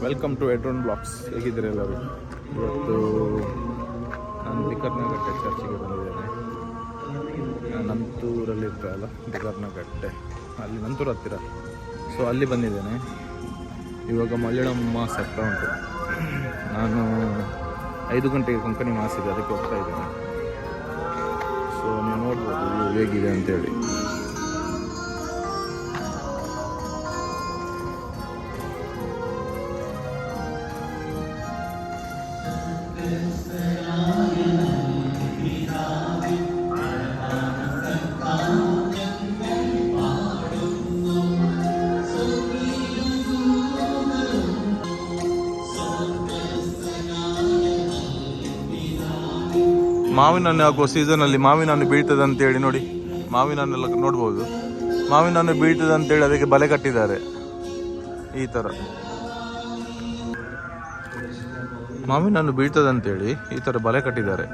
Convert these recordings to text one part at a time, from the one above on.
Welcome to ಎಡ್ರೋನ್ blocks ಹೇಗಿದ್ದೀರಿ ಎಲ್ಲರೂ? ಇವತ್ತು ನಾನು ಬಿಕರ್ನಗಟ್ಟೆ ಚರ್ಚಿಗೆ ಬಂದಿದ್ದೇನೆ. ಆ, ನಂತೂರಲ್ಲಿ ಅಲ್ಲ ಬಿಕರ್ನಗಟ್ಟೆ ಅಲ್ಲಿ ನಂತೂರು ಹತ್ತಿರ. ಸೊ ಅಲ್ಲಿ ಬಂದಿದ್ದೇನೆ. ಇವಾಗ ಮಾಸ್ ಆಗ್ತಾ ಉಂಟು. ನಾನು ಐದು ಗಂಟೆಗೆ ಕೊಂಕಣಿ ಮಾಸ್ ಇದೆ ಅದಕ್ಕೆ ಹೋಗ್ತಾ ಇದ್ದೇನೆ. ಸೊ ನೀವು ನೋಡ್ಬೋದು ಹೇಗಿದೆ ಅಂತೇಳಿ. ಮಾವಿನ ಹಣ್ಣು ಹಾಕುವ ಸೀಸನಲ್ಲಿ ಮಾವಿನ ಹಣ್ಣು ಬೀಳ್ತದೆ ಅಂತೇಳಿ ನೋಡಿ. ಮಾವಿನ ಹಣ್ಣೆಲ್ಲ ನೋಡ್ಬೋದು. ಮಾವಿನ ಹಣ್ಣು ಬೀಳ್ತದೆ ಅಂತೇಳಿ ಅದಕ್ಕೆ ಬಲೆ ಕಟ್ಟಿದ್ದಾರೆ. ಈ ಥರ ಮಾವಿನ ಹಣ್ಣು ಬೀಳ್ತದೆ ಅಂತೇಳಿ ಈ ಥರ ಬಲೆ ಕಟ್ಟಿದ್ದಾರೆ.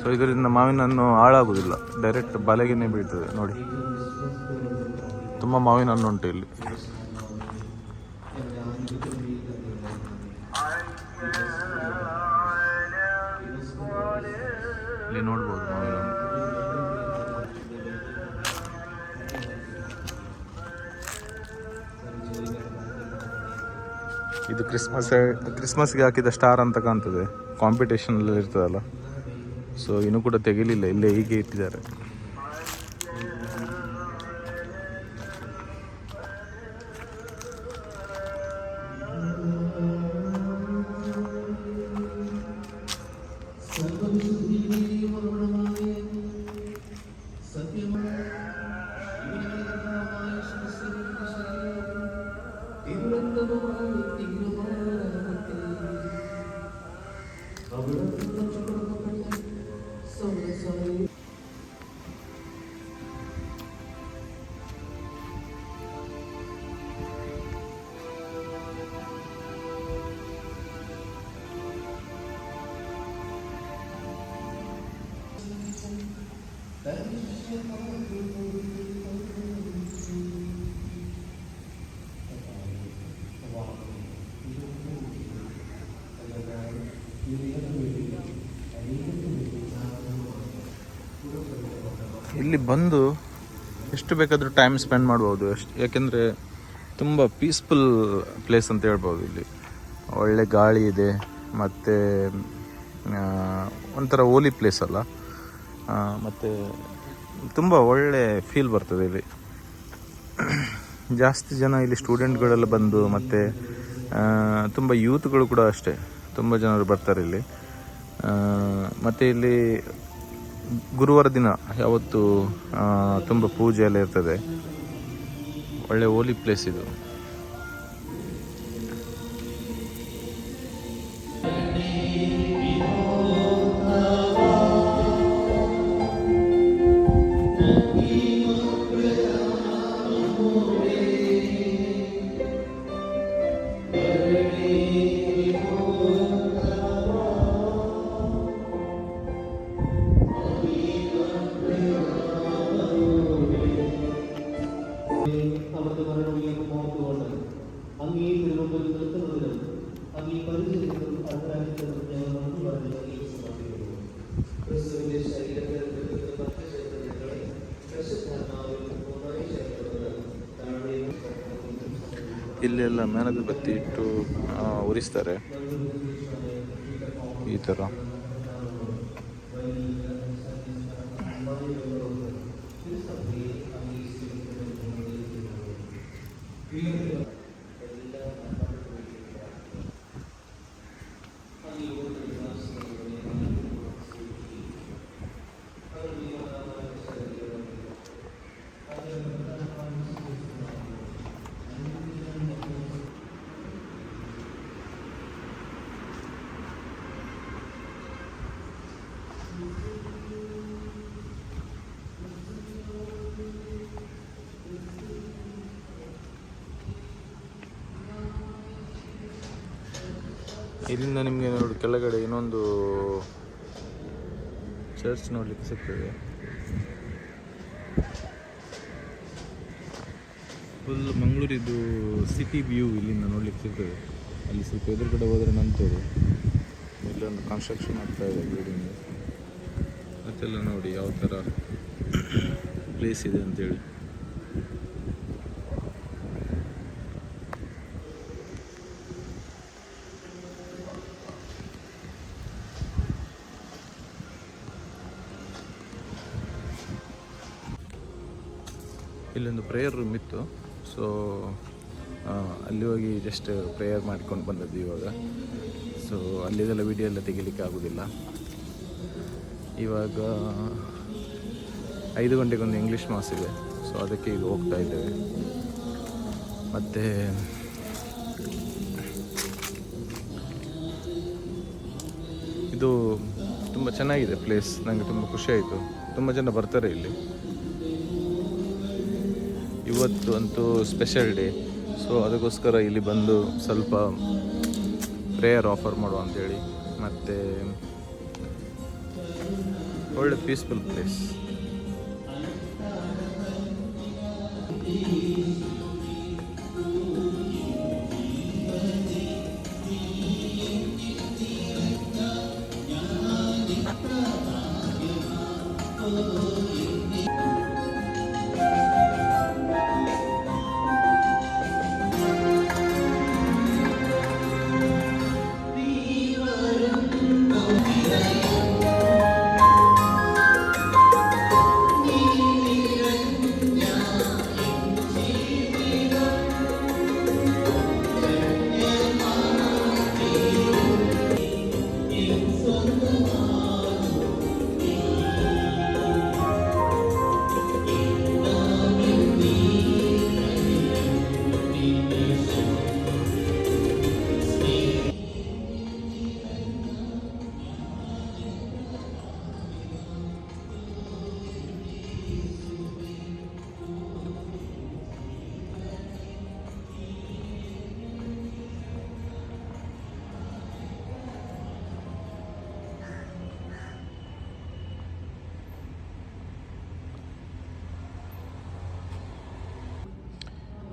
ಸೊ ಇದರಿಂದ ಮಾವಿನ ಹಣ್ಣು ಹಾಳಾಗೋದಿಲ್ಲ ಡೈರೆಕ್ಟ್ ಬಲೆಗೇನೆ ಬೀಳ್ತದೆ. ನೋಡಿ. ತುಂಬ ಮಾವಿನ ಹಣ್ಣು ಉಂಟು ಇಲ್ಲಿ. ಇದು ಕ್ರಿಸ್ಮಸ್, ಕ್ರಿಸ್ಮಸ್ಗೆ ಹಾಕಿದ ಸ್ಟಾರ್ ಅಂತ ಕಾಣ್ತದೆ. ಕಾಂಪಿಟೇಷನ್ ಇರ್ತದಲ್ಲ. ಸೊ ಇನ್ನೂ ಕೂಡ ತೆಗಿಲಿಲ್ಲ. ಇಲ್ಲೇ ಹೀಗೆ ಇಟ್ಟಿದ್ದಾರೆ. ಇಲ್ಲಿ ಬಂದು ಎಷ್ಟು ಬೇಕಾದರೂ ಟೈಮ್ ಸ್ಪೆಂಡ್ ಮಾಡ್ಬೋದು ಎಷ್ಟು ಯಾಕೆಂದರೆ ತುಂಬ ಪೀಸ್ಫುಲ್ ಪ್ಲೇಸ್ ಅಂತ ಹೇಳ್ಬೋದು ಇಲ್ಲಿ. ಒಳ್ಳೆ ಗಾಳಿ ಇದೆ, ಮತ್ತು ಒಂಥರ ಓಲಿ ಪ್ಲೇಸ್ ಅಲ್ಲ. ಮತ್ತು ತುಂಬ ಒಳ್ಳೆ ಫೀಲ್ ಬರ್ತದೆ ಇಲ್ಲಿ. ಜಾಸ್ತಿ ಜನ ಇಲ್ಲಿ ಸ್ಟೂಡೆಂಟ್ಗಳೆಲ್ಲ ಬಂದು ಮತ್ತು ತುಂಬ ಯೂತ್ಗಳು ಕೂಡ ಅಷ್ಟೇ. ತುಂಬ ಜನರು ಬರ್ತಾರೆ ಇಲ್ಲಿ. ಮತ್ತು ಇಲ್ಲಿ ಗುರುವಾರ ದಿನ ಯಾವತ್ತು ತುಂಬ ಪೂಜೆ ಎಲ್ಲ ಇರ್ತದೆ. ಒಳ್ಳೆ ಓಲಿ ಪ್ಲೇಸ್ ಇದು. അവിടുത്തെ മരണവിലേക്ക് മോർത്തുകൊണ്ട് അങ്ങേ തിരുവനന്തപുരം നിർത്തുന്നതിനും അങ്ങേ പരിചയത്തിനും അഭിപ്രായത്തിനും ഞങ്ങൾ നന്ദി പറഞ്ഞ് ഈ സമർപ്പിക്കുന്നു ക്രിസ്തുവിന്റെ ശരീരത്തിൽ ലഭിക്കുന്ന ഭക്തചൈതന്യങ്ങളെ പരിശുദ്ധാത്മാവിൽ പൂർണ്ണമായി ചേർക്കുന്നത് താഴ്മയും ಇಲ್ಲೆಲ್ಲ ಮೇಣದ ಬತ್ತಿ ಇಟ್ಟು ಆ, ಉರಿಸ್ತಾರೆ ಈ ಥರ ಇಲ್ಲಿಂದ ನಿಮಗೆ ನೋಡಿ, ಕೆಳಗಡೆ ಇನ್ನೊಂದು ಚರ್ಚ್ ನೋಡ್ಲಿಕ್ಕೆ ಸಿಗ್ತದೆ. ಫುಲ್ ಮಂಗಳೂರಿದ್ದು ಸಿಟಿ ವ್ಯೂ ಇಲ್ಲಿಂದ ನೋಡ್ಲಿಕ್ಕೆ ಸಿಗ್ತದೆ. ಅಲ್ಲಿ ಸ್ವಲ್ಪ ಎದುರುಗಡೆ ಹೋದರೆ ನಂತೂರು ಇಲ್ಲೊಂದು ಕನ್ಸ್ಟ್ರಕ್ಷನ್ ಆಗ್ತಾ ಇದೆ ಬಿಲ್ಡಿಂಗ್ ಅದೆಲ್ಲ ನೋಡಿ ಯಾವ ಥರ ಪ್ಲೇಸ್ ಇದೆ ಅಂತೇಳಿ. ಇಲ್ಲೊಂದು ಪ್ರೇಯರ್ ರೂಮ್ ಇತ್ತು. ಸೊ ಅಲ್ಲಿ ಹೋಗಿ ಜಸ್ಟ್ ಪ್ರೇಯರ್ ಮಾಡ್ಕೊಂಡು ಬಂದದ್ದು ಇವಾಗ. ಸೊ ಅಲ್ಲಿದೆಲ್ಲ ವಿಡಿಯೋ ಎಲ್ಲ ತೆಗಿಲಿಕ್ಕೆ ಆಗೋದಿಲ್ಲ. ಇವಾಗ ಐದು ಗಂಟೆಗೊಂದು ಇಂಗ್ಲೀಷ್ ಮಾಸ್ ಇದೆ. ಸೊ ಅದಕ್ಕೆ ಈಗ ಹೋಗ್ತಾ ಇದ್ದೇವೆ. ಮತ್ತು ಇದು ತುಂಬ ಚೆನ್ನಾಗಿದೆ ಪ್ಲೇಸ್ ನನಗೆ ತುಂಬ ಖುಷಿಯಾಯಿತು ತುಂಬ ಜನ ಬರ್ತಾರೆ ಇಲ್ಲಿ. ಇವತ್ತು ಅಂತೂ ಸ್ಪೆಷಲ್ ಡೇ ಸೊ ಅದಕ್ಕೋಸ್ಕರ ಇಲ್ಲಿ ಬಂದು ಸ್ವಲ್ಪ ಪ್ರೇಯರ್ ಆಫರ್ ಮಾಡುವ ಅಂತೇಳಿ. ಮತ್ತು ಒಳ್ಳೆ ಪೀಸ್ಫುಲ್ ಪ್ಲೇಸ್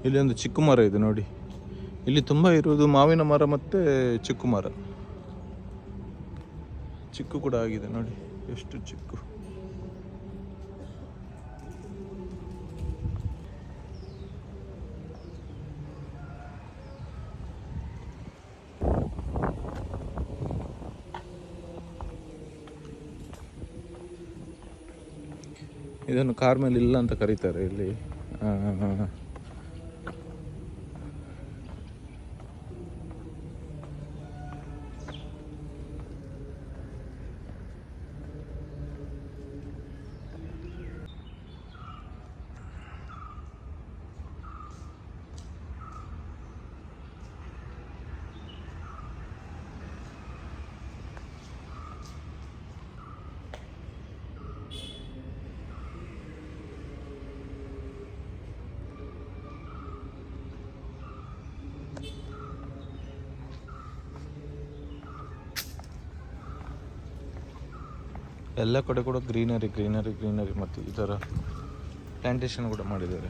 ಇಲ್ಲಿ ಒಂದು ಚಿಕ್ಕು ಮರ ಇದೆ ನೋಡಿ. ಇಲ್ಲಿ ತುಂಬ ಇರುವುದು ಮಾವಿನ ಮರ ಮತ್ತು ಚಿಕ್ಕು ಮರ. ಚಿಕ್ಕು ಕೂಡ ಆಗಿದೆ ನೋಡಿ, ಎಷ್ಟು ಚಿಕ್ಕು. ಇದನ್ನು ಕಾರ್ಮೆಲ್ ಇಲ್ಲ ಅಂತ ಕರೀತಾರೆ ಇಲ್ಲಿ. ಎಲ್ಲ ಕಡೆ ಕೂಡ ಗ್ರೀನರಿ ಗ್ರೀನರಿ ಗ್ರೀನರಿ ಮತ್ತು ಈ ಥರ ಪ್ಲಾಂಟೇಶನ್ ಕೂಡ ಮಾಡಿದ್ದಾರೆ.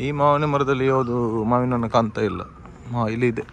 ಈ ಮಾವಿನ ಮರದಲ್ಲಿ ಯಾವುದು ಮಾವಿನ ಹಣ್ಣು ಕಾಣ್ತಾ ಇಲ್ಲ. ಹಾ ಇಲ್ಲಿ ಇದೆ